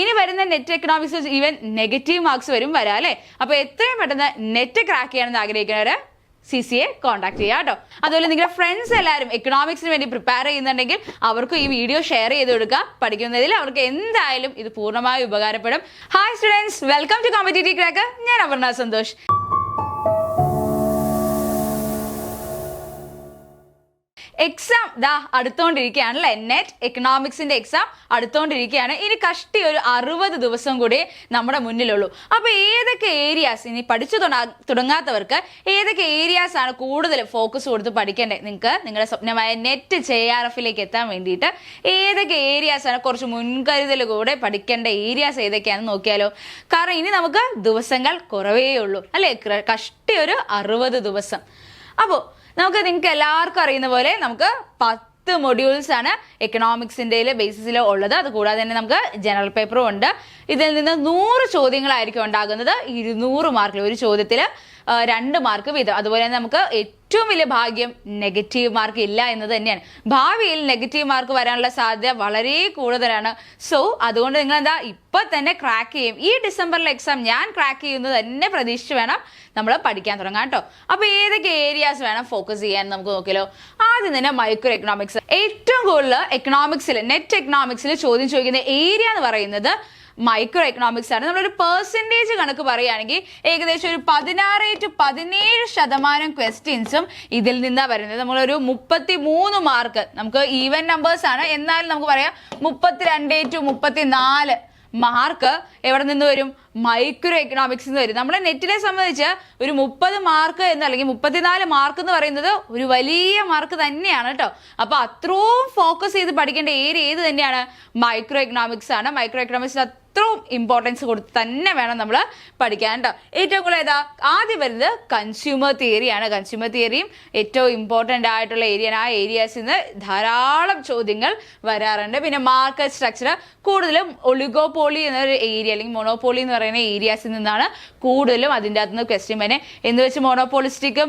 ഇനി വരുന്ന NET economics even negative marks വരും വരാം അല്ലേ? അപ്പൊ എത്രയും പെട്ടെന്ന് നെറ്റ് ക്രാക്ക് ചെയ്യണമെന്ന് ആഗ്രഹിക്കുന്നവര് സി സി എ കോൺടാക്ട് ചെയ്യുക കേട്ടോ. അതുപോലെ നിങ്ങളുടെ ഫ്രണ്ട്സ് എല്ലാവരും എക്കണോമിക്സിന് വേണ്ടി പ്രിപ്പയർ ചെയ്യുന്നുണ്ടെങ്കിൽ അവർക്ക് ഈ വീഡിയോ ഷെയർ ചെയ്ത് കൊടുക്കുക പഠിക്കുന്നതിൽ അവർക്ക് എന്തായാലും ഇത് പൂർണമായി ഉപകാരപ്പെടും. Hi students welcome to competitive crack ഞാൻ അപർണ സന്തോഷ്. എക്സാം ദാ അടുത്തോണ്ടിരിക്കുകയാണ് അല്ലേ നെറ്റ് എക്കണോമിക്സിന്റെ എക്സാം അടുത്തോണ്ടിരിക്കുകയാണ്. ഇനി കഷ്ടി ഒരു അറുപത് ദിവസം കൂടി നമ്മുടെ മുന്നിലുള്ളൂ. അപ്പൊ ഏതൊക്കെ ഏരിയാസ് ഇനി പഠിച്ചു തുടങ്ങാത്തവർക്ക് ഏതൊക്കെ ഏരിയാസ് ആണ് കൂടുതൽ ഫോക്കസ് കൊടുത്ത് പഠിക്കേണ്ടത്? നിങ്ങൾക്ക് നിങ്ങളുടെ സ്വപ്നമായ നെറ്റ് ജെ ആർ എഫിലേക്ക് എത്താൻ വേണ്ടിയിട്ട് ഏതൊക്കെ ഏരിയാസ് ആണ് കുറച്ച് മുൻകരുതൽ കൂടെ പഠിക്കേണ്ട ഏരിയാസ് ഏതൊക്കെയാണെന്ന് നോക്കിയാലോ? കാരണം ഇനി നമുക്ക് ദിവസങ്ങൾ കുറവേ ഉള്ളൂ. അല്ലേ? കഷ്ടി ഒരു അറുപത് ദിവസം. അപ്പോൾ നമുക്ക് നിങ്ങൾക്ക് എല്ലാവർക്കും അറിയുന്ന പോലെ നമുക്ക് പത്ത് മൊഡ്യൂൾസ് ആണ് എക്കണോമിക്സിന്റെ ബേസിസിൽ ഉള്ളത്. അതുകൂടാതെ തന്നെ നമുക്ക് ജനറൽ പേപ്പറും ഉണ്ട്. ഇതിൽ നിന്ന് നൂറ് ചോദ്യങ്ങളായിരിക്കും ഉണ്ടാകുന്നത്. ഇരുന്നൂറ് മാർക്കിൽ ഒരു ചോദ്യത്തിൽ രണ്ട് മാർക്ക് വീതം. അതുപോലെ തന്നെ നമുക്ക് ഏറ്റവും വലിയ ഭാഗ്യം നെഗറ്റീവ് മാർക്ക് ഇല്ല എന്ന് തന്നെയാണ്. ഭാവിയിൽ നെഗറ്റീവ് മാർക്ക് വരാനുള്ള സാധ്യത വളരെ കൂടുതലാണ്. സോ അതുകൊണ്ട് നിങ്ങൾ എന്താ ഇപ്പൊ തന്നെ ക്രാക്ക് ചെയ്യും. ഈ ഡിസംബറിലെ എക്സാം ഞാൻ ക്രാക്ക് ചെയ്യുന്നത് തന്നെ പ്രതീക്ഷിച്ച് വേണം നമ്മൾ പഠിക്കാൻ തുടങ്ങാം കേട്ടോ അപ്പൊ ഏതൊക്കെ ഏരിയാസ് വേണം ഫോക്കസ് ചെയ്യാൻ നമുക്ക് നോക്കിയല്ലോ ആദ്യം തന്നെ മൈക്രോ എക്കണോമിക്സ് ഏറ്റവും കൂടുതൽ എക്കണോമിക്സിൽ നെറ്റ് എക്കണോമിക്സിൽ ചോദ്യം ചോദിക്കുന്ന ഏരിയ എന്ന് പറയുന്നത് മൈക്രോ എക്കണോമിക്സ് ആണ്. നമ്മളൊരു പെർസെന്റേജ് കണക്ക് പറയുകയാണെങ്കിൽ ഏകദേശം ഒരു പതിനാറ് ടു പതിനേഴ് ശതമാനം ക്വസ്റ്റ്യൻസും ഇതിൽ നിന്നാണ് വരുന്നത്. നമ്മളൊരു മുപ്പത്തി മൂന്ന് മാർക്ക് നമുക്ക് ഈവൻ നമ്പേഴ്സ് ആണ്. എന്നാലും നമുക്ക് പറയാം മുപ്പത്തിരണ്ട് ടു മുപ്പത്തി നാല് മാർക്ക് എവിടെ നിന്ന് വരും? മൈക്രോ എക്കണോമിക്സ് എന്ന് വരും നമ്മുടെ നെറ്റിനെ സംബന്ധിച്ച് ഒരു മുപ്പത് മാർക്ക് എന്ന് അല്ലെങ്കിൽ മുപ്പത്തിനാല് മാർക്ക് എന്ന് പറയുന്നത് ഒരു വലിയ മാർക്ക് തന്നെയാണ് കേട്ടോ. അപ്പോൾ അത്രയും ഫോക്കസ് ചെയ്ത് പഠിക്കേണ്ട ഏരിയ ഏത് തന്നെയാണ്? മൈക്രോ എക്കണോമിക്സ് ആണ്. മൈക്രോ എക്കണോമിക്സ് അത്രയും ഇമ്പോർട്ടൻസ് കൊടുത്ത് തന്നെ വേണം നമ്മൾ പഠിക്കാൻ കേട്ടോ ഏറ്റവും കൂടുതൽ ഏതാ? ആദ്യം വരുന്നത് കൺസ്യൂമർ തിയറിയാണ് കൺസ്യൂമർ തിയറിയും ഏറ്റവും ഇമ്പോർട്ടന്റ് ആയിട്ടുള്ള ഏരിയ ആ ഏരിയാസിൽ നിന്ന് ധാരാളം ചോദ്യങ്ങൾ വരാറുണ്ട്. പിന്നെ മാർക്കറ്റ് സ്ട്രക്ചർ കൂടുതലും ഒളിഗോപോളി എന്നൊരു ഏരിയ അല്ലെങ്കിൽ മൊണോപോളി എന്ന് പറയുന്ന ഏരിയാസിൽ നിന്നാണ് കൂടുതലും അതിന്റെ അകത്തുനിന്ന് ക്വസ്റ്റ്യൻ വരെ എന്ന് വെച്ച് മോണോപോളിസ്റ്റിക്കും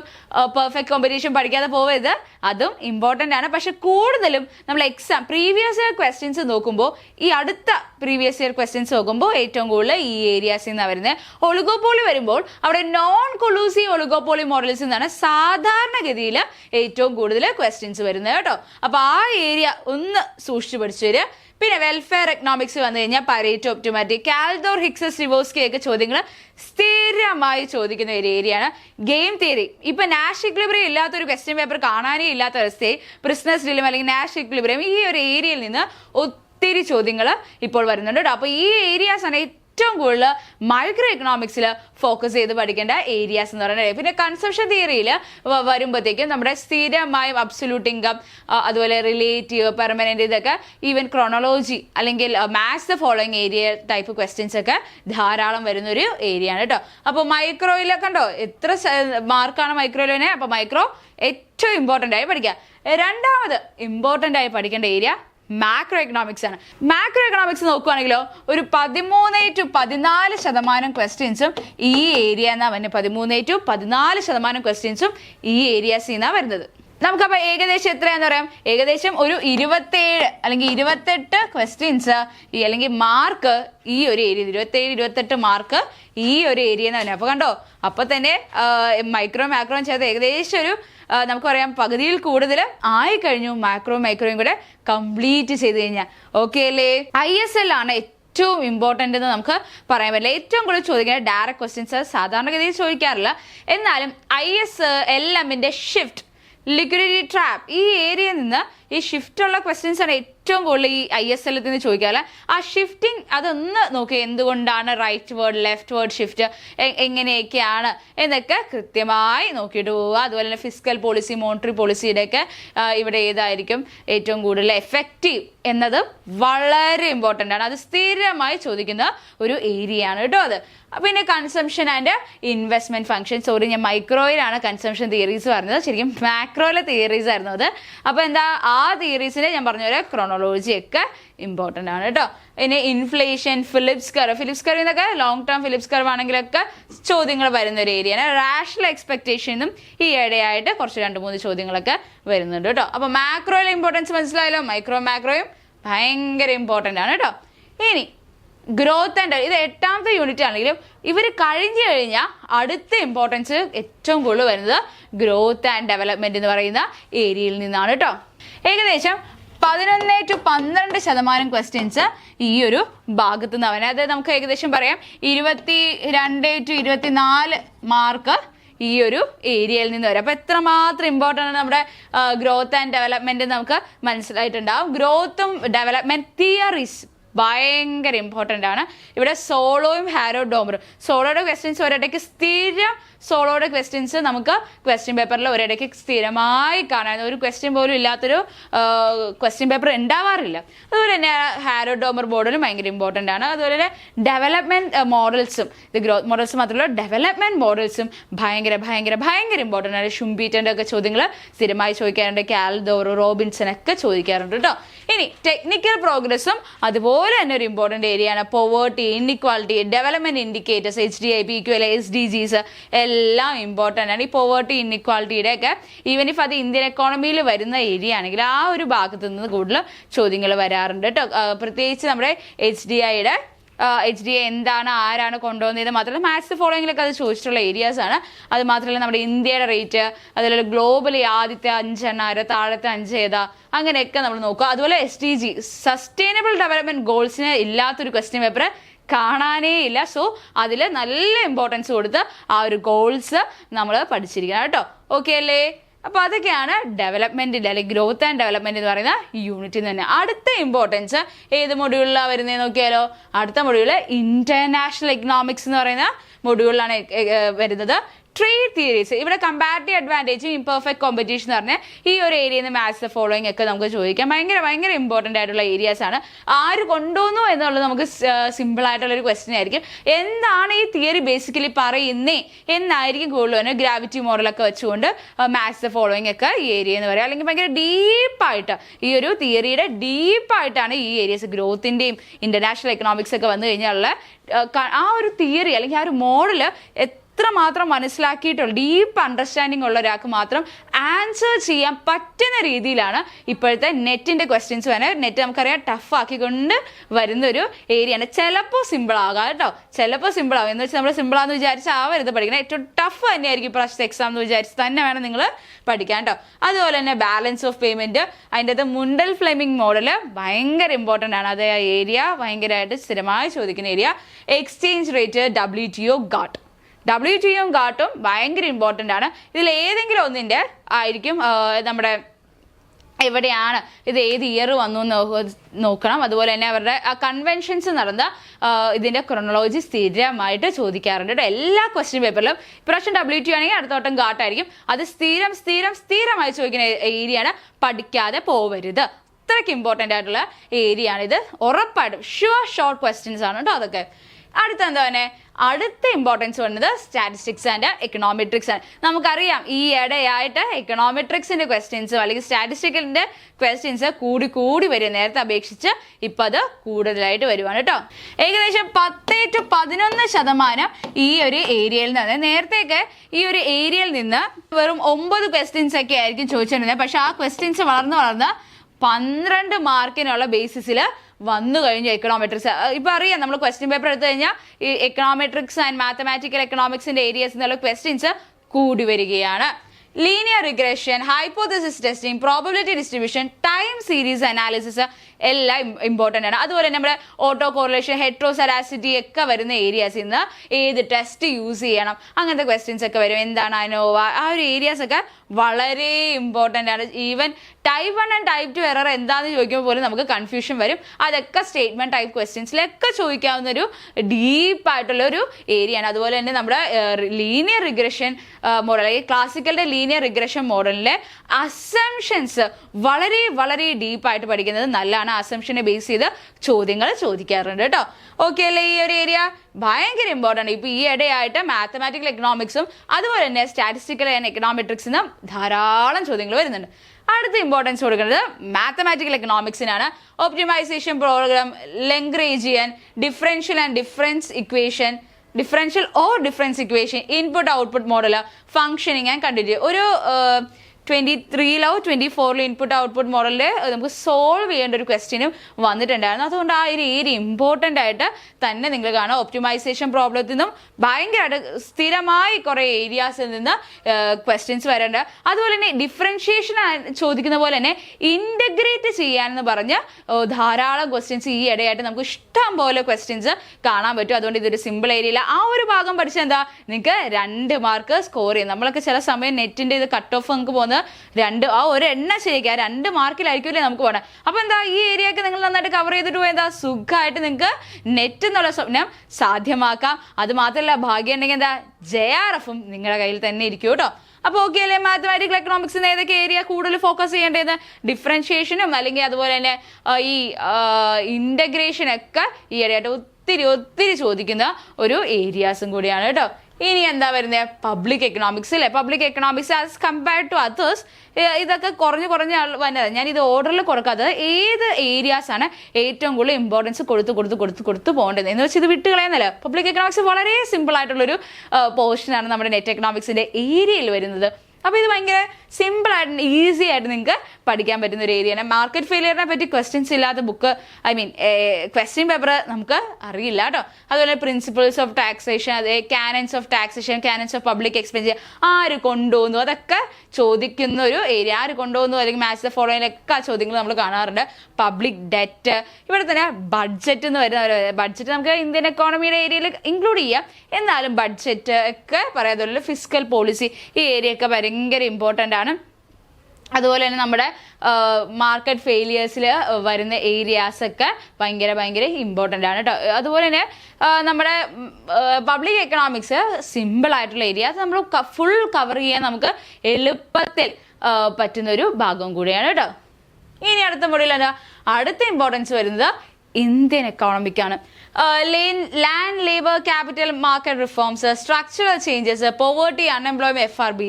പെർഫെക്റ്റ് കോമ്പറ്റീഷൻ പഠിക്കാതെ പോവരുത്. അതും ഇമ്പോർട്ടന്റ് ആണ്. പക്ഷെ കൂടുതലും നമ്മൾ എക്സാം പ്രീവിയസ് ഇയർ ക്വസ്റ്റ്യൻസ് നോക്കുമ്പോൾ ഈ അടുത്ത പ്രീവിയസ് ഇയർ ക്വസ്റ്റ്യൻസ് നോക്കുമ്പോൾ ഏറ്റവും കൂടുതൽ ഈ ഏരിയാസിൽ നിന്നാണ് വരുന്നത് ഒളിഗോപോളി വരുമ്പോൾ അവിടെ നോൺ കൊളൂസീവ് ഒളിഗോപോളി മോഡൽസ് നിന്നാണ് സാധാരണഗതിയിൽ ഏറ്റവും കൂടുതൽ ക്വസ്റ്റ്യൻസ് വരുന്നത് കേട്ടോ. അപ്പോൾ ആ ഏരിയ ഒന്ന് സൂക്ഷിച്ചു പഠിച്ചു വരിക പിന്നെ വെൽഫെയർ എക്കണോമിക്സ് വന്നു കഴിഞ്ഞാൽ പരേറ്റോ ഒപ്റ്റോമാറ്റിക് കാൽദോർ ഹിക്സസ് റിവോസ്കി ഒക്കെ ചോദ്യങ്ങൾ സ്ഥിരമായി ചോദിക്കുന്ന ഒരു ഏരിയയാണ് ഗെയിം തിയറി ഇപ്പൊ നാഷ് ഇക്ലിബ്രിയം ഇല്ലാത്ത ഒരു ക്വസ്റ്റ്യൻ പേപ്പർ കാണാനേ ഇല്ലാത്ത അവസ്ഥയെ പ്രിസ്നസ് ഡിലും അല്ലെങ്കിൽ നാഷ് ഇക്ലിബ്രിയം ഈ ഒരു ഏരിയയിൽ നിന്ന് ഒത്തിരി ചോദ്യങ്ങൾ ഇപ്പോൾ വരുന്നുണ്ട് കേട്ടോ. അപ്പോൾ ഈ ഏരിയാസ് ആണ് ഏറ്റവും കൂടുതൽ മൈക്രോ എക്കണോമിക്സിൽ ഫോക്കസ് ചെയ്ത് പഠിക്കേണ്ട ഏരിയാസ് എന്ന് പറയുന്നത്. പിന്നെ കൺസെപ്ഷൻ തിയറിയിൽ വരുമ്പോഴത്തേക്കും നമ്മുടെ സ്ഥിരമായും അബ്സുലൂട്ട് ഇൻകം അതുപോലെ റിലേറ്റീവ് പെർമനന്റ് ഇതൊക്കെ ഈവൻ ക്രോണോളജി അല്ലെങ്കിൽ maths following area type questions ഒക്കെ ധാരാളം വരുന്ന ഒരു ഏരിയ ആണ് കേട്ടോ. അപ്പോൾ മൈക്രോയിൽ കണ്ടോ? എത്ര മാർക്കാണ് മൈക്രോയിലെ അപ്പോൾ മൈക്രോ ഏറ്റവും ഇമ്പോർട്ടന്റ് ആയി പഠിക്കുക രണ്ടാമത് ഇമ്പോർട്ടന്റ് ആയി പഠിക്കേണ്ട ഏരിയ മാക്രോ എക്കണോമിക്സ് ആണ്. മാക്രോ എക്കണോമിക്സ് നോക്കുവാണെങ്കിലോ ഒരു പതിമൂന്ന് ടു പതിനാല് ശതമാനം ക്വസ്റ്റ്യൻസും ഈ ഏരിയ എന്നാ വരുന്നത്. പതിമൂന്ന് ടു പതിനാല് ശതമാനം ക്വസ്റ്റ്യൻസും ഈ ഏരിയാസിൽ നിന്നാണ് വരുന്നത്. നമുക്കപ്പോൾ ഏകദേശം എത്രയാന്ന് പറയാം? ഏകദേശം ഒരു ഇരുപത്തേഴ് അല്ലെങ്കിൽ ഇരുപത്തെട്ട് ക്വസ്റ്റ്യൻസ് ഈ അല്ലെങ്കിൽ മാർക്ക് ഈ ഒരു ഏരിയ ഇരുപത്തേഴ് ഇരുപത്തെട്ട് മാർക്ക് ഈ ഒരു ഏരിയ എന്ന് പറഞ്ഞാൽ അപ്പോൾ കണ്ടോ? അപ്പോൾ തന്നെ മൈക്രോ മാക്രോ ചേർത്ത് ഏകദേശം ഒരു നമുക്ക് പറയാം പകുതിയിൽ കൂടുതൽ ആയി കഴിഞ്ഞു മാക്രോ മൈക്രോയും കൂടെ കംപ്ലീറ്റ് ചെയ്ത് കഴിഞ്ഞാൽ ഓക്കെ അല്ലേ? ഐ എസ് എൽ ആണ് ഏറ്റവും ഇമ്പോർട്ടന്റ് എന്ന് നമുക്ക് പറയാൻ പറ്റില്ല. ഏറ്റവും കൂടുതൽ ചോദിക്കുന്ന ഡയറക്റ്റ് ക്വസ്റ്റ്യൻസ് സാധാരണഗതിയിൽ ചോദിക്കാറില്ല. എന്നാലും ഐ എസ് എൽ എമ്മിന്റെ ഷിഫ്റ്റ് ലിക്വിഡിറ്റി ട്രാപ്പ് ഈ ഏരിയയിൽ നിന്ന് ഈ ഷിഫ്റ്റ് ഉള്ള ക്വസ്റ്റ്യൻസ് ആണ് ഏറ്റവും കൂടുതൽ ഈ ഐ എസ് എൽ നിന്ന് ചോദിക്കാറ് ആ ഷിഫ്റ്റിംഗ് അതൊന്ന് നോക്കുക എന്തുകൊണ്ടാണ് rightward leftward shift എങ്ങനെയൊക്കെയാണ് എന്നൊക്കെ കൃത്യമായി നോക്കിയിട്ട് പോവുക. അതുപോലെ തന്നെ ഫിസിക്കൽ പോളിസി മോണിറ്ററി പോളിസിയുടെയൊക്കെ ഇവിടെ ഏതായിരിക്കും ഏറ്റവും കൂടുതൽ എഫക്റ്റീവ് എന്നത് വളരെ ഇമ്പോർട്ടന്റ് ആണ്. അത് സ്ഥിരമായി ചോദിക്കുന്ന ഒരു ഏരിയ ആണ് കേട്ടോ അത്. പിന്നെ consumption and investment function sorry ഞാൻ മൈക്രോയിലാണ് കൺസംഷൻ തിയറീസ് പറഞ്ഞത്. ശരിക്കും മാക്രോയിലെ തിയറീസ് ആയിരുന്നു അത്. അപ്പോൾ എന്താ ആ തിയറീസിനെ ഞാൻ പറഞ്ഞ പോലെ ക്രോണോളജി ഒക്കെ ഇമ്പോർട്ടന്റ് ആണ് കേട്ടോ. ഇനി inflation Phillips curve Phillips curve എന്നൊക്കെ ലോങ് ടേം ഫിലിപ്സ് കർവ് ആണെങ്കിലൊക്കെ ചോദ്യങ്ങൾ വരുന്ന ഒരു ഏരിയയാണ് റാഷണൽ എക്സ്പെക്ടേഷനും ഈ ഇടയായിട്ട് കുറച്ച് രണ്ട് മൂന്ന് ചോദ്യങ്ങളൊക്കെ വരുന്നുണ്ട് കേട്ടോ. അപ്പോൾ മാക്രോയിലെ ഇമ്പോർട്ടൻസ് മനസ്സിലായല്ലോ? മൈക്രോ മാക്രോയും ഭയങ്കര ഇമ്പോർട്ടന്റ് ആണ് കേട്ടോ. ഇനി ഗ്രോത്ത് ആൻഡ് ഇത് എട്ടാമത്തെ യൂണിറ്റ് ആണെങ്കിലും ഇവർ കഴിഞ്ഞു കഴിഞ്ഞാൽ അടുത്ത ഇമ്പോർട്ടൻസ് ഏറ്റവും കൂടുതൽ വരുന്നത് ഗ്രോത്ത് ആൻഡ് ഡെവലപ്മെന്റ് എന്ന് പറയുന്ന ഏരിയയിൽ നിന്നാണ് കേട്ടോ. ഏകദേശം പതിനൊന്ന് ടു പന്ത്രണ്ട് ശതമാനം ക്വസ്റ്റ്യൻസ് ഈ ഒരു ഭാഗത്ത് നിന്ന് അവനെ അതായത് നമുക്ക് ഏകദേശം പറയാം ഇരുപത്തി രണ്ട് ടു ഇരുപത്തിനാല് മാർക്ക് ഈ ഒരു ഏരിയയിൽ നിന്ന് വരും. അപ്പം എത്രമാത്രം ഇമ്പോർട്ടന്റ് ആണ് നമ്മുടെ ഗ്രോത്ത് ആൻഡ് ഡെവലപ്മെന്റ് നമുക്ക് മനസ്സിലായിട്ടുണ്ടാവും. ഗ്രോത്തും ഡെവലപ്മെന്റ് തിയറീസ് ഭയങ്കര ഇമ്പോർട്ടന്റ് ആണ്. ഇവിടെ സോളോയും ഹാരോ ഡോമറും സോളോയുടെ ക്വസ്റ്റ്യൻസ് ഒരിടയ്ക്ക് സ്ഥിരം സോളോയുടെ ക്വസ്റ്റ്യൻസ് നമുക്ക് ക്വസ്റ്റ്യൻ പേപ്പറിൽ ഒരിടയ്ക്ക് സ്ഥിരമായി കാണാൻ ഒരു ക്വസ്റ്റ്യൻ പോലും ഇല്ലാത്തൊരു ക്വസ്റ്റ്യൻ പേപ്പർ ഉണ്ടാവാറില്ല. അതുപോലെ തന്നെ ഹാരോ ഡോമർ ബോർഡിലും ഭയങ്കര ഇമ്പോർട്ടന്റ് ആണ്. അതുപോലെ തന്നെ ഡെവലപ്മെന്റ് മോഡൽസും ഇത് ഗ്രോത്ത് മോഡൽസ് മാത്രമല്ല ഡെവലപ്മെന്റ് മോഡൽസും ഭയങ്കര ഭയങ്കര ഭയങ്കര ഇമ്പോർട്ടന്റ് ആണ്. ഷുംബീറ്റന്റെ ഒക്കെ ചോദ്യങ്ങൾ സ്ഥിരമായി ചോദിക്കാറുണ്ട്. കാൽദോറോ റോബിൻസൺ ഒക്കെ ചോദിക്കാറുണ്ട് കേട്ടോ. ഇനി ടെക്നിക്കൽ പ്രോഗ്രസ്സും അതുപോലെ തന്നെ ഒരു ഇമ്പോർട്ടന്റ് ഏരിയയാണ് poverty inequality development indicators H D I P Q അല്ലെ എസ് ഡി ജീസ് എല്ലാം ഇമ്പോർട്ടന്റ് ആണ്. ഈ പോവേർട്ടി ഇൻഇക്വാലിറ്റിയുടെ ഒക്കെ ഈവൻ ഇഫ് അത് ഇന്ത്യൻ എക്കോണമിയിൽ വരുന്ന ഏരിയ ആണെങ്കിൽ ആ ഒരു ഭാഗത്ത് നിന്ന് കൂടുതൽ ചോദ്യങ്ങൾ വരാറുണ്ട് കേട്ടോ. പ്രത്യേകിച്ച് നമ്മുടെ എച്ച് ഡി ഐയുടെ എച്ച് ഡി എ എന്താണ് ആരാണ് കൊണ്ടുവന്നത്? മാത്രമല്ല മാത്സ് ഫോളോയിങ്ങിലൊക്കെ അത് ചോദിച്ചിട്ടുള്ള ഏരിയാസ് ആണ്. അത് മാത്രമല്ല നമ്മുടെ ഇന്ത്യയുടെ റേറ്റ് അതുപോലെ ഗ്ലോബലി ആദ്യത്തെ അഞ്ചെണ്ണ ആര് താഴത്തെ അഞ്ച് ഏതാ അങ്ങനെയൊക്കെ നമ്മൾ നോക്കുക. അതുപോലെ S D G sustainable development ഗോൾസിന് ഇല്ലാത്തൊരു ക്വസ്റ്റ്യൻ പേപ്പർ കാണാനേ ഇല്ല. സോ അതിൽ നല്ല ഇമ്പോർട്ടൻസ് കൊടുത്ത് ആ ഒരു ഗോൾസ് നമ്മൾ പഠിച്ചിരിക്കണം കേട്ടോ. ഓക്കെ അല്ലേ? അപ്പോൾ അതൊക്കെയാണ് ഡെവലപ്മെന്റിന്റെ അല്ലെങ്കിൽ ഗ്രോത്ത് ആൻഡ് ഡെവലപ്മെന്റ് എന്ന് പറയുന്ന യൂണിറ്റിൽ തന്നെ. അടുത്ത ഇമ്പോർട്ടൻസ് ഏത് മൊഡ്യൂളിലാണ് വരുന്നത് നോക്കിയാലോ? അടുത്ത മൊഡ്യൂൾ ഇന്റർനാഷണൽ എക്കണോമിക്സ് എന്ന് പറയുന്ന മൊഡ്യൂളിലാണ് വരുന്നത്. ട്രേഡ് തിയറീസ് ഇവിടെ കമ്പാരിറ്റീവ് അഡ്വാന്റേജും ഇംപെർഫെക്റ്റ് കോമ്പറ്റീഷൻ എന്ന് പറഞ്ഞാൽ ഈ ഒരു ഏരിയയിൽ നിന്ന് മാത്സ് ഫോളോയിങ് ഒക്കെ നമുക്ക് ചോദിക്കാം. ഭയങ്കര ഭയങ്കര ഇമ്പോർട്ടന്റ് ആയിട്ടുള്ള ഏരിയാസ് ആണ്. ആര് കൊണ്ടുവന്നു എന്നുള്ളത് നമുക്ക് സിമ്പിൾ ആയിട്ടുള്ള ഒരു ക്വസ്റ്റ്യൻ ആയിരിക്കും. എന്താണ് ഈ തിയറി ബേസിക്കലി പറയുന്നേ എന്നായിരിക്കും കൂടുതൽ തന്നെ ഗ്രാവിറ്റി മോഡലൊക്കെ വെച്ചുകൊണ്ട് മാത്സ് ഫോളോയിങ് ഒക്കെ ഈ ഏരിയ എന്ന് പറയുക അല്ലെങ്കിൽ ഭയങ്കര ഡീപ്പായിട്ട് ഈ ഒരു തിയറിയുടെ ഡീപ്പായിട്ടാണ് ഈ ഏരിയസ് ഗ്രോത്തിന്റെയും ഇന്റർനാഷണൽ എക്കണോമിക്സ് ഒക്കെ വന്നു കഴിഞ്ഞാലുള്ള ആ ഒരു തിയറി അല്ലെങ്കിൽ ആ ഒരു മോഡൽ എത്രമാത്രം മനസ്സിലാക്കിയിട്ടുള്ള ഡീപ്പ് അണ്ടർസ്റ്റാൻഡിംഗ് ഉള്ള ഒരാൾക്ക് മാത്രം ആൻസർ ചെയ്യാൻ പറ്റുന്ന രീതിയിലാണ് ഇപ്പോഴത്തെ നെറ്റിന്റെ ക്വസ്റ്റ്യൻസ് വരെ നെറ്റ് നമുക്കറിയാം ടഫ് ആക്കിക്കൊണ്ട് വരുന്ന ഒരു ഏരിയയാണ് ചിലപ്പോൾ സിമ്പിൾ ആകാം കേട്ടോ. ചിലപ്പോൾ സിമ്പിൾ ആകും എന്ന് വെച്ചാൽ നമ്മൾ സിമ്പിൾ ആണെന്ന് വിചാരിച്ച് ആവരുത് പഠിക്കണം. ഏറ്റവും ടഫ് തന്നെയായിരിക്കും പ്രാവശ്യത്തെ എക്സാം എന്ന് വിചാരിച്ച് തന്നെ വേണം നിങ്ങൾ പഠിക്കാൻ കേട്ടോ. അതുപോലെ തന്നെ ബാലൻസ് ഓഫ് പേയ്മെന്റ് അതിന്റെ അത് മുണ്ടൽ ഫ്ലെമിംഗ് മോഡൽ ഭയങ്കര ഇമ്പോർട്ടന്റ് ആണ്. അത് ഏരിയ ഭയങ്കരമായിട്ട് സ്ഥിരമായി ചോദിക്കുന്ന area exchange rate W T O GATT W ജിയും ഗാട്ടും ഭയങ്കര ഇമ്പോർട്ടന്റ് ആണ്. ഇതിൽ ഏതെങ്കിലും ഒന്നിന്റെ ആയിരിക്കും നമ്മുടെ എവിടെയാണ് ഇത് ഏത് ഇയർ വന്നു നോക്കണം. അതുപോലെ തന്നെ അവരുടെ കൺവെൻഷൻസ് നടന്ന ഇതിന്റെ ക്രൊണോളജി സ്ഥിരമായിട്ട് ചോദിക്കാറുണ്ട് കേട്ടോ. എല്ലാ ക്വസ്റ്റ്യൻ പേപ്പറിലും ഇപ്രാവശ്യം ഡബ്ല്യു ടി ആണെങ്കിൽ അടുത്ത വട്ടം ഗാട്ടായിരിക്കും അത് സ്ഥിരം സ്ഥിരം സ്ഥിരമായി ചോദിക്കുന്ന ഏരിയയാണ് പഠിക്കാതെ പോവരുത്. അത്രയ്ക്ക് ഇമ്പോർട്ടന്റ് ആയിട്ടുള്ള ഏരിയ ആണ് ഇത്. ഉറപ്പായിട്ടും ഷുവർ ഷോർട്ട് ക്വസ്റ്റ്യൻസ് ആണ് കേട്ടോ അതൊക്കെ. അടുത്ത എന്താ തന്നെ അടുത്ത ഇമ്പോർട്ടൻസ് വരുന്നത് സ്റ്റാറ്റിസ്റ്റിക്സ് ആൻഡ് എക്കണോമെട്രിക്സ് ആണ്. നമുക്കറിയാം ഈ ഇടയായിട്ട് എക്കണോമെട്രിക്സിന്റെ ക്വസ്റ്റ്യൻസും അല്ലെങ്കിൽ സ്റ്റാറ്റിസ്റ്റിക്കലിന്റെ ക്വസ്റ്റ്യൻസ് കൂടി കൂടി വരും. നേരത്തെ അപേക്ഷിച്ച് ഇപ്പൊ അത് കൂടുതലായിട്ട് വരുവാണ് കേട്ടോ. ഏകദേശം പത്ത് ടു പതിനൊന്ന് ശതമാനം ഈ ഒരു ഏരിയയിൽ നിന്ന് നേരത്തെയൊക്കെ ഈ ഒരു ഏരിയയിൽ നിന്ന് വെറും ഒമ്പത് ക്വസ്റ്റ്യൻസ് ഒക്കെ ആയിരിക്കും ചോദിച്ചിരുന്നത്. പക്ഷെ ആ ക്വസ്റ്റ്യൻസ് വളർന്ന് വളർന്ന് പന്ത്രണ്ട് മാർക്കിനുള്ള ബേസിസിൽ വന്നു കഴിഞ്ഞു എക്കണോമെട്രിക്സ് ഇപ്പൊ അറിയാം നമ്മൾ ക്വസ്റ്റ്യൻ പേപ്പർ എടുത്തു കഴിഞ്ഞാൽ ഈ എക്കണോമെട്രിക്സ് ആൻഡ് മാത്തമാറ്റിക്കൽ എക്കണോമിക്സിന്റെ ഏരിയസ് എന്നുള്ള ക്വസ്റ്റ്യൻസ് കൂടി വരികയാണ്. Linear regression hypothesis testing probability distribution time series analysis എല്ലാം ഇമ്പോർട്ടന്റ് ആണ്. അതുപോലെ നമ്മുടെ ഓട്ടോ കോറിലേഷൻ ഹെട്രോസെറാസിറ്റി ഒക്കെ വരുന്ന ഏരിയാസിൽ നിന്ന് ഏത് ടെസ്റ്റ് യൂസ് ചെയ്യണം? അങ്ങനത്തെ ക്വസ്റ്റ്യൻസ് ഒക്കെ വരും. എന്താണ് അനോവ ആ ഒരു ഏരിയാസ് ഒക്കെ വളരെ ഇമ്പോർട്ടന്റ് ആണ്. Even type one and type two error എന്താണെന്ന് ചോദിക്കുമ്പോൾ പോലും നമുക്ക് കൺഫ്യൂഷൻ വരും. അതൊക്കെ സ്റ്റേറ്റ്മെന്റ് ടൈപ്പ് ക്വസ്റ്റ്യൻസിലൊക്കെ ചോദിക്കാവുന്ന ഒരു ഡീപ്പായിട്ടുള്ള ഒരു ഏരിയ ആണ്. അതുപോലെ തന്നെ നമ്മുടെ ലീനിയർ റിഗ്രഷൻ മോഡൽ അല്ലെങ്കിൽ ക്ലാസിക്കലിന്റെ ലീനിയർ റിഗ്രഷൻ മോഡലിലെ അസംഷൻസ് വളരെ വളരെ ഡീപ്പായിട്ട് പഠിക്കുന്നത് നല്ലതാണ്. അസംഷനെ ബേസ് ചെയ്ത് ചോദ്യങ്ങൾ ചോദിക്കാറുണ്ട് കേട്ടോ. ഓക്കെ അല്ലേ ഈ ഒരു ഏരിയ ഭയങ്കര ഇമ്പോർട്ടന്റ് ഇപ്പൊ ഈ ഇടയായിട്ട് മാത്തമാറ്റിക്കൽ എക്കണോമിക്സും അതുപോലെ തന്നെ സ്റ്റാറ്റിസ്റ്റിക്കൽ ആൻഡ് എക്കണോമെട്രിക്സിനും ധാരാളം ചോദ്യങ്ങൾ വരുന്നുണ്ട്. അടുത്ത ഇമ്പോർട്ടൻസ് കൊടുക്കുന്നത് mathematical എക്കണോമിക്സിനാണ് optimisation programme Lagrangian differential and difference equation differential or difference equation input output model functioning and continue ഒരു ട്വന്റി ത്രീയിലോ ട്വന്റി ഫോറിലോ ഇൻപുട്ട് ഔട്ട്പുട്ട് മോഡലിൽ നമുക്ക് സോൾവ് ചെയ്യേണ്ട ഒരു ക്വസ്റ്റ്യനും വന്നിട്ടുണ്ടായിരുന്നു. അതുകൊണ്ട് ആ ഒരു ഏരിയ ഇമ്പോർട്ടന്റ് ആയിട്ട് തന്നെ നിങ്ങൾ കാണാം. ഒപ്റ്റിമൈസേഷൻ പ്രോബ്ലത്തിൽ നിന്നും ഭയങ്കരമായിട്ട് സ്ഥിരമായി കുറേ ഏരിയാസിൽ നിന്ന് ക്വസ്റ്റ്യൻസ് വരേണ്ട. അതുപോലെ തന്നെ ഡിഫറൻഷിയേഷൻ ചോദിക്കുന്ന പോലെ തന്നെ ഇന്റഗ്രേറ്റ് ചെയ്യാനെന്ന് പറഞ്ഞ് ധാരാളം ക്വസ്റ്റ്യൻസ് ഈ ഇടയായിട്ട് നമുക്ക് ഇഷ്ടം പോലെ ക്വസ്റ്റ്യൻസ് കാണാൻ പറ്റും. അതുകൊണ്ട് ഇതൊരു സിമ്പിൾ ഏരിയയില്ല ആ ഒരു ഭാഗം പഠിച്ചാൽ എന്താ? നിങ്ങൾക്ക് രണ്ട് മാർക്ക് സ്കോർ ചെയ്യും നമ്മളൊക്കെ ചില സമയം നെറ്റിന്റെ ഇത് കട്ട് ഓഫ് നമുക്ക് പോകുന്നത് രണ്ട് ആ ഒരു എണ്ണ ശരിക്കും ആ രണ്ട് മാർക്കിലായിരിക്കുമല്ലേ നമുക്ക് പോകണം അപ്പൊ എന്താ ഈ ഏരിയ ഒക്കെ നിങ്ങൾ നന്നായിട്ട് കവർ ചെയ്തിട്ട് പോയി എന്താ സുഖമായിട്ട് നിങ്ങൾക്ക് നെറ്റ് എന്നുള്ള സ്വപ്നം സാധ്യമാക്കാം. അത് മാത്രമല്ല ഭാഗ്യം ഉണ്ടെങ്കിൽ എന്താ? ജെ ആർ എഫും നിങ്ങളുടെ കയ്യിൽ തന്നെ ഇരിക്കും കേട്ടോ. അപ്പോൾ ഓക്കെ അല്ലേ? മാത്തമാറ്റിക്കൽ എക്കണോമിക്സിന് ഏതൊക്കെ ഏരിയ കൂടുതൽ ഫോക്കസ് ചെയ്യേണ്ടത്? ഡിഫറൻഷിയേഷനും അല്ലെങ്കിൽ അതുപോലെ തന്നെ ഈ ഇന്റഗ്രേഷൻ ഒക്കെ ഈ ഇടയായിട്ട് ഒത്തിരി ഒത്തിരി ചോദിക്കുന്ന ഒരു ഏരിയാസും കൂടിയാണ് കേട്ടോ. ഇനി എന്താ വരുന്നത് പബ്ലിക് എക്കണോമിക്സ് അല്ലേ? Public economics as compared to others ഇതൊക്കെ കുറഞ്ഞ് കുറഞ്ഞ വന്നത്. ഞാൻ ഇത് ഓർഡറിൽ കുറക്കാത്തത് ഏത് ഏരിയാസ് ആണ് ഏറ്റവും കൂടുതൽ ഇമ്പോർട്ടൻസ് കൊടുത്ത് കൊടുത്ത് കൊടുത്ത് കൊടുത്ത് പോകേണ്ടത്? എന്ന് വെച്ചാൽ ഇത് വിട്ട് കളയുന്നല്ല? പബ്ലിക് എക്കണോമിക്സ് വളരെ സിമ്പിൾ ആയിട്ടുള്ളൊരു പോർഷനാണ് നമ്മുടെ നെറ്റ് എക്കണോമിക്സിന്റെ ഏരിയയിൽ വരുന്നത്. അപ്പോൾ ഇത് ഭയങ്കര സിമ്പിൾ ആയിട്ട് ഈസി ആയിട്ട് നിങ്ങൾക്ക് പഠിക്കാൻ പറ്റുന്ന ഒരു ഏരിയയാണ് മാർക്കറ്റ് ഫെയിലിയറിനെ പറ്റി ക്വസ്റ്റ്യൻസ് ഇല്ലാത്ത book I mean question paper നമുക്ക് അറിയില്ല കേട്ടോ. അതുപോലെ പ്രിൻസിപ്പിൾസ് ഓഫ് ടാക്സേഷൻ അതെ canons of taxation canons of public expense ആര് കൊണ്ടുപോകുന്നു അതൊക്കെ ചോദിക്കുന്ന ഒരു ഏരിയ ആര് കൊണ്ടുപോകുന്നു അല്ലെങ്കിൽ മാത്സ് ഫോളോയിലൊക്കെ ആ ചോദ്യങ്ങൾ നമ്മൾ കാണാറുണ്ട്. പബ്ലിക് ഡെറ്റ് ഇവിടെ തന്നെ ബഡ്ജറ്റ് എന്ന് വരുന്ന ബഡ്ജറ്റ് നമുക്ക് ഇന്ത്യൻ എക്കോണമിയുടെ ഏരിയയിൽ ഇൻക്ലൂഡ് ചെയ്യാം. എന്നാലും ബഡ്ജറ്റ് ഒക്കെ പറയാതുള്ള ഫിസിക്കൽ പോളിസി ഈ ഏരിയ ഒക്കെ ഭയങ്കര ഇമ്പോർട്ടന്റ് ആണ്. അതുപോലെ തന്നെ നമ്മുടെ മാർക്കറ്റ് ഫെയിലിയേഴ്സിൽ വരുന്ന ഏരിയാസ് ഒക്കെ ഭയങ്കര ഭയങ്കര ഇമ്പോർട്ടന്റ് ആണ് കേട്ടോ അതുപോലെ തന്നെ നമ്മുടെ പബ്ലിക് എക്കണോമിക്സ് സിമ്പിൾ ആയിട്ടുള്ള ഏരിയ നമ്മൾ ഫുൾ കവർ ചെയ്യാൻ നമുക്ക് എളുപ്പത്തിൽ പറ്റുന്ന ഒരു ഭാഗം കൂടിയാണ് കേട്ടോ ഇനി അടുത്ത മുറിയിൽ എന്താ? അടുത്ത ഇമ്പോർട്ടൻസ് വരുന്നത് Indian എക്കോണമിക്കാണ് land labour capital market reforms structural changes poverty unemployment F R B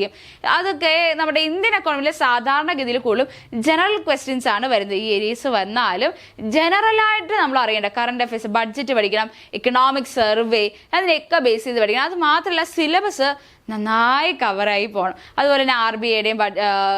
അതൊക്കെ നമ്മുടെ ഇന്ത്യൻ എക്കോണമിയിലെ സാധാരണഗതിയിൽ കൂടുതലും ജനറൽ ക്വസ്റ്റ്യൻസ് ആണ് വരുന്നത്. ഈ ഏരിയസ് വന്നാലും ജനറലായിട്ട് നമ്മൾ അറിയേണ്ട കറണ്ട് അഫയേഴ്സ് ബഡ്ജറ്റ് പഠിക്കണം ഇക്കണോമിക് സർവേ അതിനെയൊക്കെ ബേസ് ചെയ്ത് പഠിക്കണം. അത് മാത്രമല്ല സിലബസ് നന്നായി കവറായി പോകണം അതുപോലെ തന്നെ ആർ ബി ഐയുടെയും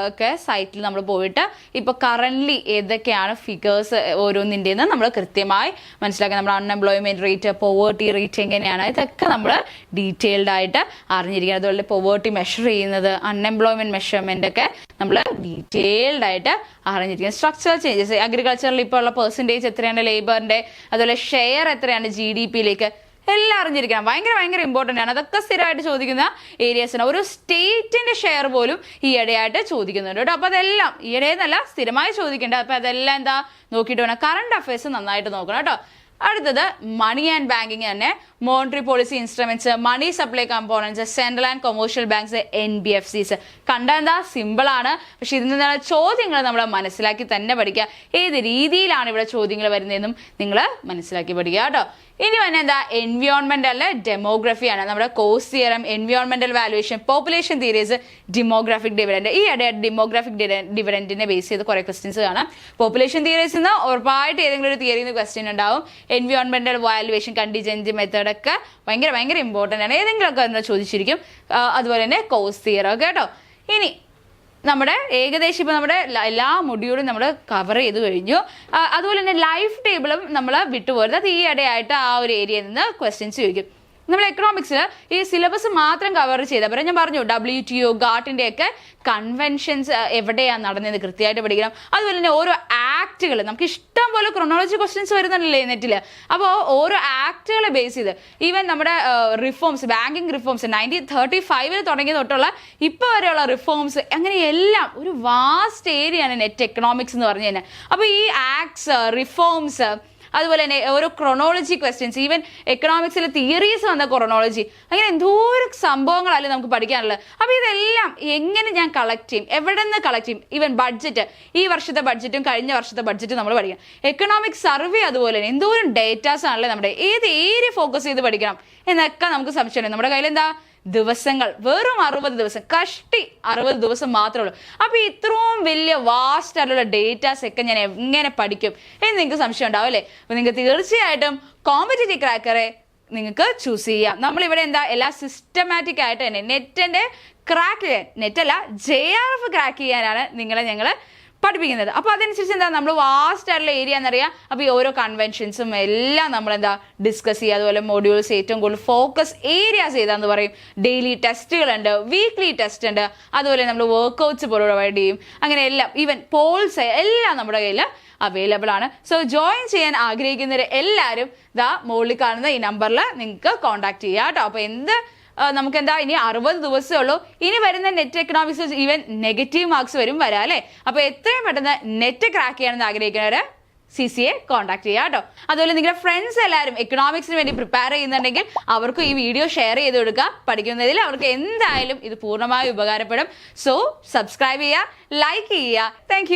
ഒക്കെ സൈറ്റിൽ നമ്മൾ പോയിട്ട് ഇപ്പോൾ കറന്റ്ലി ഏതൊക്കെയാണ് ഫിഗേഴ്സ് ഓരോന്നിന്റെയെന്ന് നമ്മൾ കൃത്യമായി മനസ്സിലാക്കുക നമ്മൾ അൺഎംപ്ലോയ്മെന്റ് റേറ്റ് പോവേർട്ടി റേറ്റ് എങ്ങനെയാണ്? ഇതൊക്കെ നമ്മൾ ഡീറ്റെയിൽഡ് ആയിട്ട് അറിഞ്ഞിരിക്കണം. അതുപോലെ പോവേർട്ടി മെഷർ ചെയ്യുന്നത് അൺഎംപ്ലോയ്മെന്റ് മെഷർമെന്റ് ഒക്കെ നമ്മൾ ഡീറ്റെയിൽഡ് ആയിട്ട് അറിഞ്ഞിരിക്കണം. സ്ട്രക്ചറൽ ചേഞ്ചസ് അഗ്രികൾച്ചറിൽ ഇപ്പോൾ ഉള്ള പെർസെന്റേജ് എത്രയാണ് ലേബറിന്റെ അതുപോലെ ഷെയർ എത്രയാണ് ജി ഡി പിയിലേക്ക് എല്ലാം അറിഞ്ഞിരിക്കണം. ഭയങ്കര ഭയങ്കര ഇമ്പോർട്ടന്റ് ആണ്. അതൊക്കെ സ്ഥിരമായിട്ട് ചോദിക്കുന്ന ഏരിയാസിന് ഒരു സ്റ്റേറ്റിന്റെ ഷെയർ പോലും ഈ ഇടയായിട്ട് ചോദിക്കുന്നുണ്ട് കേട്ടോ. അപ്പോൾ അതെല്ലാം ഈയിടെ എന്നല്ല സ്ഥിരമായി ചോദിക്കേണ്ടത്. അപ്പോൾ അതെല്ലാം എന്താ? നോക്കിയിട്ട് വേണം. കറണ്ട് അഫയേഴ്സ് നന്നായിട്ട് നോക്കണം കേട്ടോ. അടുത്തത് മണി ആൻഡ് ബാങ്കിങ് തന്നെ. Monetary policy instruments money supply components central and commercial banks N B F Cs കണ്ട എന്താ? സിമ്പിൾ ആണ്. പക്ഷെ ഇതിൽ നിന്നുള്ള ചോദ്യങ്ങൾ നമ്മൾ മനസ്സിലാക്കി തന്നെ പഠിക്കുക. ഏത് രീതിയിലാണ് ഇവിടെ ചോദ്യങ്ങൾ വരുന്നതെന്നും നിങ്ങൾ മനസ്സിലാക്കി പഠിക്കുക കേട്ടോ. ഇനി വന്നെ എന്താ? എൻവിയോൺമെന്റൽ ഡെമോഗ്രഫിയാണ് നമ്മുടെ Coase theorem എൻവിയോൺമെന്റൽ valuation population theories demographic dividend ഈ ഇടയ ഡെമോഗ്രാഫിക് ഡിവിഡൻഡിനെ ബേസ് ചെയ്ത് കുറെ ക്വസ്റ്റ്യൻസ് കാണാം. പോപ്പുലേഷൻ തിയറീസ് നിന്ന് ഉറപ്പായിട്ട് ഏതെങ്കിലും ഒരു തിയറിയിൽ നിന്ന് ക്വസ്റ്റ്യൻ ഉണ്ടാവും. എൻവിയോൺമെന്റൽ വാലുവേഷൻ കണ്ടിജൻസ് മെത്തേഡ് ഒക്കെ ഭയങ്കര ഭയങ്കര ഇമ്പോർട്ടന്റ് ആണ്. ഏതെങ്കിലുമൊക്കെ ഒന്ന് ചോദിച്ചിരിക്കും. അതുപോലെ തന്നെ കോസ് തിയറോ കേട്ടോ? ഇനി നമ്മുടെ ഏകദേശം ഇപ്പോൾ നമ്മുടെ എല്ലാ മൊഡ്യൂളും നമ്മൾ കവർ ചെയ്ത് കഴിഞ്ഞു. അതുപോലെ തന്നെ ലൈഫ് ടേബിളും നമ്മൾ വിട്ടുപോരുന്നത് ഈ ഇടയായിട്ട് ആ ഒരു ഏരിയയിൽ നിന്ന് ക്വസ്റ്റ്യൻസ് ചോദിക്കും. നമ്മൾ എക്കണോമിക്സിൽ ഈ സിലബസ് മാത്രം കവർ ചെയ്താൽ പറയാം ഞാൻ പറഞ്ഞു ഡബ്ല്യു ടി ഒ ഗാട്ടിന്റെ ഒക്കെ കൺവെൻഷൻസ് എവിടെയാണ് നടന്നത് കൃത്യമായിട്ട് പഠിക്കണം. അതുപോലെ തന്നെ ഓരോ ആക്റ്റുകൾ നമുക്ക് ഇഷ്ടം പോലെ ക്രൊണോളജി ക്വസ്റ്റ്യൻസ് വരുന്നുണ്ടല്ലേ നെറ്റിൽ അപ്പോൾ ഓരോ ആക്റ്റുകളെ ബേസ് ചെയ്ത് ഈവൻ നമ്മുടെ reforms banking reforms nineteen thirty ഫൈവിൽ തുടങ്ങിയ തൊട്ടുള്ള ഇപ്പോൾ വരെയുള്ള റിഫോംസ് അങ്ങനെ എല്ലാം ഒരു വാസ്റ്റ് ഏരിയയാണ് നെറ്റ് എക്കണോമിക്സ് എന്ന് പറഞ്ഞു കഴിഞ്ഞാൽ. അപ്പോൾ ഈ ആക്ട്സ് റിഫോംസ് അതുപോലെ തന്നെ ഓരോ ക്രൊണോളജി ക്വസ്റ്റ്യൻസ് ഈവൻ എക്കണോമിക്സിൽ തിയറീസ് വന്ന ക്രൊണോളജി അങ്ങനെ എന്തോരം സംഭവങ്ങളല്ലേ നമുക്ക് പഠിക്കാനുള്ളത്. അപ്പോൾ ഇതെല്ലാം എങ്ങനെ ഞാൻ കളക്ട് ചെയ്യും? എവിടെ നിന്ന് കളക്ട് ചെയ്യും? ഈവൻ ബഡ്ജറ്റ് ഈ വർഷത്തെ ബഡ്ജറ്റും കഴിഞ്ഞ വർഷത്തെ ബഡ്ജറ്റും നമ്മൾ പഠിക്കണം. എക്കണോമിക് സർവേ അതുപോലെ തന്നെ എന്തോരം ഡേറ്റാസ് ആണല്ലേ നമ്മുടെ ഏത് ഏരിയ ഫോക്കസ് ചെയ്ത് പഠിക്കണം? എന്നൊക്കെ നമുക്ക് സംശയമുണ്ട്. നമ്മുടെ കയ്യിൽ എന്താ ദിവസങ്ങൾ. വെറും അറുപത് ദിവസം. കഷ്ടി അറുപത് ദിവസം മാത്രമേ ഉള്ളൂ. അപ്പൊ ഇത്രയും വലിയ വാസ്റ്റ് ആയിട്ടുള്ള ഡേറ്റാസ് ഒക്കെ ഞാൻ എങ്ങനെ പഠിക്കും എന്ന് നിങ്ങൾക്ക് സംശയം ഉണ്ടാവും അല്ലേ? അപ്പൊ നിങ്ങൾക്ക് തീർച്ചയായിട്ടും കോമ്പറ്റേറ്റീവ് ക്രാക്കറെ നിങ്ങൾക്ക് ചൂസ് ചെയ്യാം. നമ്മളിവിടെ എന്താ? എല്ലാ സിസ്റ്റമാറ്റിക് ആയിട്ട് തന്നെ നെറ്റിന്റെ ക്രാക്ക് ചെയ്യാൻ നെറ്റല്ല ജെ ആർ എഫ് ക്രാക്ക് ചെയ്യാനാണ് നിങ്ങളെ ഞങ്ങൾ പഠിപ്പിക്കുന്നത്. അപ്പോൾ അതനുസരിച്ച് എന്താ നമ്മൾ വാസ്റ്റ് ആയിട്ടുള്ള ഏരിയ എന്നറിയാം? അപ്പോൾ ഈ ഓരോ കൺവെൻഷൻസും എല്ലാം നമ്മൾ എന്താ ഡിസ്കസ് ചെയ്യുക. അതുപോലെ മൊഡ്യൂൾസ് ഏറ്റവും കൂടുതൽ ഫോക്കസ് ഏരിയാസ് ഏതാന്ന് പറയും. ഡെയിലി ടെസ്റ്റുകളുണ്ട് വീക്ക്ലി ടെസ്റ്റ് ഉണ്ട് അതുപോലെ നമ്മൾ വർക്കൗട്ട്സ് പ്രൊവൈഡ് ചെയ്യും. അങ്ങനെ എല്ലാം ഈവൻ പോൾസ് എല്ലാം നമ്മുടെ കയ്യിൽ അവൈലബിൾ ആണ്. സോ ജോയിൻ ചെയ്യാൻ ആഗ്രഹിക്കുന്നവർ എല്ലാവരും ദാ മുകളിൽ കാണുന്ന ഈ നമ്പറിൽ നിങ്ങൾക്ക് കോൺടാക്ട് ചെയ്യാം കേട്ടോ. അപ്പോൾ എന്ത് നമുക്ക് എന്താ ഇനി അറുപത് ദിവസമേ ഉള്ളൂ. ഇനി വരുന്ന NET economics even negative marks വരും വരാം അല്ലേ? അപ്പോൾ എത്രയും പെട്ടെന്ന് നെറ്റ് ക്രാക്ക് ചെയ്യണമെന്ന് ആഗ്രഹിക്കുന്നവര് സി സി എ കോൺടാക്ട് ചെയ്യുക കേട്ടോ. അതുപോലെ നിങ്ങളുടെ ഫ്രണ്ട്സ് എല്ലാവരും എക്കണോമിക്സിന് വേണ്ടി പ്രിപ്പയർ ചെയ്യുന്നുണ്ടെങ്കിൽ അവർക്കും ഈ വീഡിയോ ഷെയർ ചെയ്ത് കൊടുക്കുക. പഠിക്കുന്നതിൽ അവർക്ക് എന്തായാലും ഇത് പൂർണമായി ഉപകാരപ്പെടും. സോ സബ്സ്ക്രൈബ് ചെയ്യുക ലൈക്ക് ചെയ്യുക. താങ്ക്